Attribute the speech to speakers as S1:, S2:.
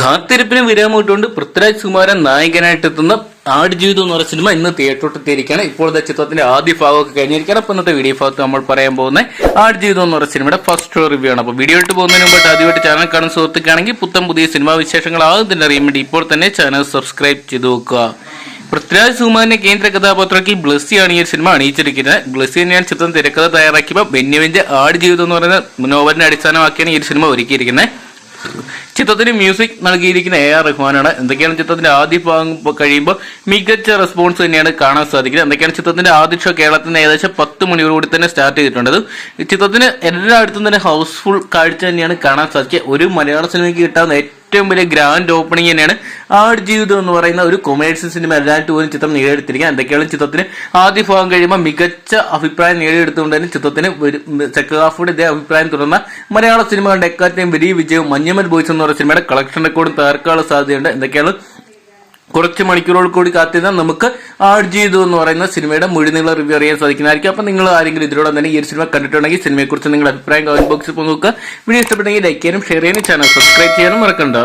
S1: കാത്തിരിപ്പിന് വിരാമം ഇട്ടുകൊണ്ട് പൃഥ്വിരാജ് കുമാരൻ നായകനായിട്ടെത്തുന്ന ആടുജീവിതം എന്ന് പറയുന്ന സിനിമ ഇന്ന് തിയേറ്ററിലെത്തിയിരിക്കുകയാണ് ഇപ്പോഴത്തെ ചിത്രത്തിന്റെ ആദ്യ ഭാഗമൊക്കെ കഴിഞ്ഞിരിക്കുകയാണ്. അപ്പൊ ഇന്നത്തെ വീഡിയോ ഭാഗത്ത് നമ്മൾ പറയാൻ പോകുന്ന ആടുജീവിതം എന്ന് പറയുന്ന സിനിമയുടെ ഫസ്റ്റ് റിവ്യൂ ആണ്. അപ്പോൾ വീഡിയോ ഇട്ട് പോകുന്നതിന് മുമ്പായിട്ട് ആദ്യമായിട്ട് ചാനൽ കാണുന്ന സുഹൃത്തുക്കാണെങ്കിൽ പുത്തൻ പുതിയ സിനിമാ വിശേഷങ്ങൾ ആദ്യം തന്നെ അറിയാൻ വേണ്ടി ഇപ്പോൾ തന്നെ ചാനൽ സബ്സ്ക്രൈബ് ചെയ്ത് നോക്കുക പൃഥ്വിരാജ് സുകുമാരന്റെ കേന്ദ്ര കഥാപാത്രമാക്കി ബ്ലസ്സിയാണ് ഈ സിനിമ അണിയിച്ചിരിക്കുന്നത്. ബ്ലസ്സി തന്നെയാണ് ചിത്രം തിരക്കഥ തയ്യാറാക്കിയപ്പോൾ ബെന്യുവിന്റെ ആട് ജീവിതം എന്ന് പറയുന്ന നോവലിനെ അടിസ്ഥാനമാക്കിയാണ് ഈ സിനിമ ഒരുക്കിയിരിക്കുന്നത്. ചിത്രത്തിന് മ്യൂസിക് നൽകിയിരിക്കുന്ന എ ആർ റഹ്മാനാണ്. എന്തൊക്കെയാണ് ചിത്രത്തിന്റെ ആദ്യ ഭാഗം കഴിയുമ്പോൾ മികച്ച റെസ്പോൺസ് തന്നെയാണ് കാണാൻ സാധിക്കുന്നത്. എന്തൊക്കെയാണ് ചിത്രത്തിന്റെ ആദ്യ ഷോ കേരളത്തിന് ഏകദേശം പത്ത് മണിയോടുകൂടി തന്നെ സ്റ്റാർട്ട് ചെയ്തിട്ടുണ്ട്. ചിത്രത്തിന് എല്ലായിടത്തും തന്നെ ഹൗസ്ഫുൾ കാഴ്ച തന്നെയാണ് കാണാൻ സാധിക്കുക. ഒരു മലയാള സിനിമയ്ക്ക് കിട്ടാവുന്ന ഏറ്റവും വലിയ ഗ്രാൻഡ് ഓപ്പണിംഗ് തന്നെയാണ് ആട് ജീവിതം എന്ന് പറയുന്ന ഒരു കൊമേഴ്സ്യൽ സിനിമ രണ്ടായിരത്തി പോലും ചിത്രം നേടിയെടുത്തിരിക്കുക. എന്തൊക്കെയാണ് ചിത്രത്തിന്? ആദ്യ ഭാഗം കഴിയുമ്പോൾ മികച്ച അഭിപ്രായം നേടിയെടുത്തുകൊണ്ട് തന്നെ ചിത്രത്തിന് ഹാഫോടെ ഇതേ അഭിപ്രായം തുടർന്ന മലയാള സിനിമകളുടെ എക്കാറ്റയും വലിയ വിജയവും മഞ്ഞമ്മൽ ബോയ്സ് എന്ന് പറയുന്ന സിനിമയുടെ കളക്ഷൻ റെക്കോർഡും തകർക്കാനുള്ള സാധ്യതയുണ്ട്. എന്തൊക്കെയാണ്? കുറച്ച് മണിക്കൂറുകൾ കൂടി കാത്തിരുന്നാൽ നമുക്ക് ആഡ് ചെയ്തു എന്ന് പറയുന്ന സിനിമയുടെ മുഴുനീള റിവ്യൂ അറിയാൻ സാധിക്കുന്നതായിരിക്കും. അപ്പം നിങ്ങൾ ആരെങ്കിലും ഇതിലൂടെ തന്നെ ഈ ഒരു സിനിമ കണ്ടിട്ടുണ്ടെങ്കിൽ സിനിമയെക്കുറിച്ച് നിങ്ങളുടെ അഭിപ്രായം കമന്റ് ബോക്സിൽ പോകുക വീഡിയോ ഇഷ്ടപ്പെട്ടെങ്കിൽ ലൈക്ക് ചെയ്യാനും ഷെയർ ചെയ്യാനും ചാനൽ സബ്സ്ക്രൈബ് ചെയ്യാനും മറക്കണ്ട.